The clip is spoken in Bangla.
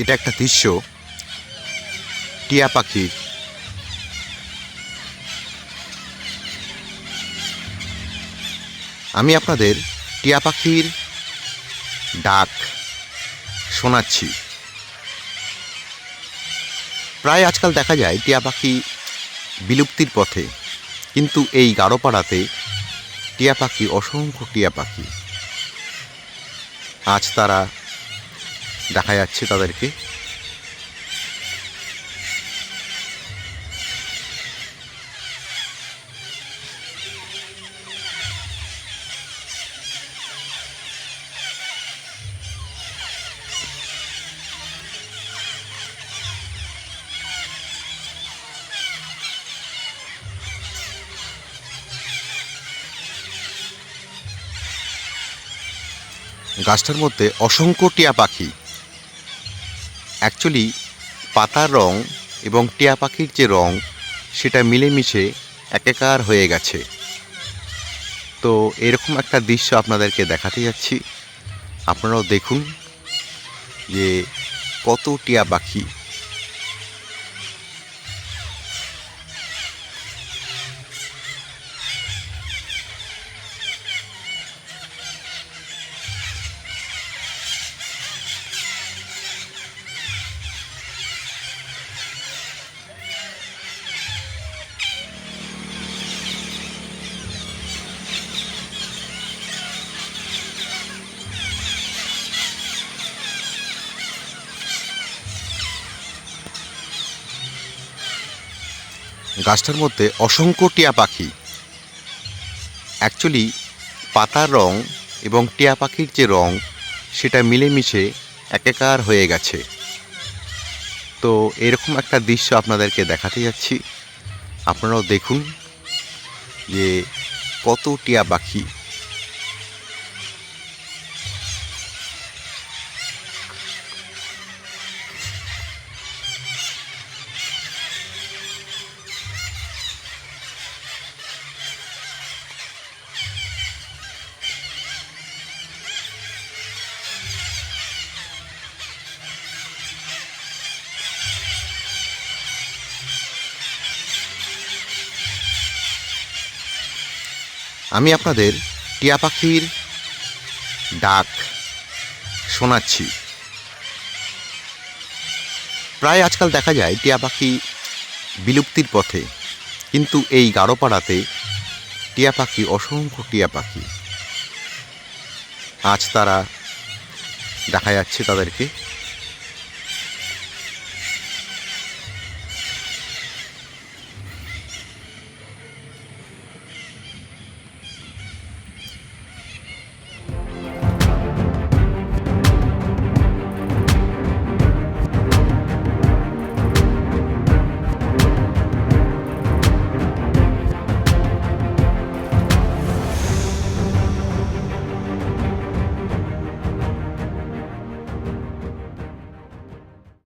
এটা একটা দৃশ্য। টিয়া পাখির আমি আপনাদের টিয়া পাখির ডাক শোনাচ্ছি। প্রায় আজকাল দেখা যায় টিয়া পাখি বিলুপ্তির পথে, কিন্তু এই গাঢ়পাড়াতে টিয়া পাখি, অসংখ্য টিয়া পাখি। আজ তারা দেখা যাচ্ছে তাদেরকে। গাছটার মধ্যে অসংখ্য টিয়া পাখি। অ্যাকচুয়ালি পাতার রং এবং টিয়া পাখির যে রং, সেটা মিলেমিশে একাকার হয়ে গেছে। তো এরকম একটা দৃশ্য আপনাদেরকে দেখাতে যাচ্ছি। আপনারাও দেখুন যে কত টিয়া পাখি গাছটার মধ্যে অসংখ্য টিয়া পাখি। অ্যাকচুয়ালি পাতার রং এবং টিয়া পাখির যে রং, সেটা মিলেমিশে একাকার হয়ে গেছে। তো এরকম একটা দৃশ্য আপনাদেরকে দেখাতে যাচ্ছি। আপনারাও দেখুন যে কত টিয়া পাখি আমি আপনাদের টিয়া পাখির ডাক শোনাচ্ছি। প্রায় আজকাল দেখা যায় টিয়া পাখি বিলুপ্তির পথে, কিন্তু এই গাঢ়পাড়াতে টিয়া পাখি অসংখ্য টিয়া পাখি। আজ তারা দেখা যাচ্ছে তাদেরকে।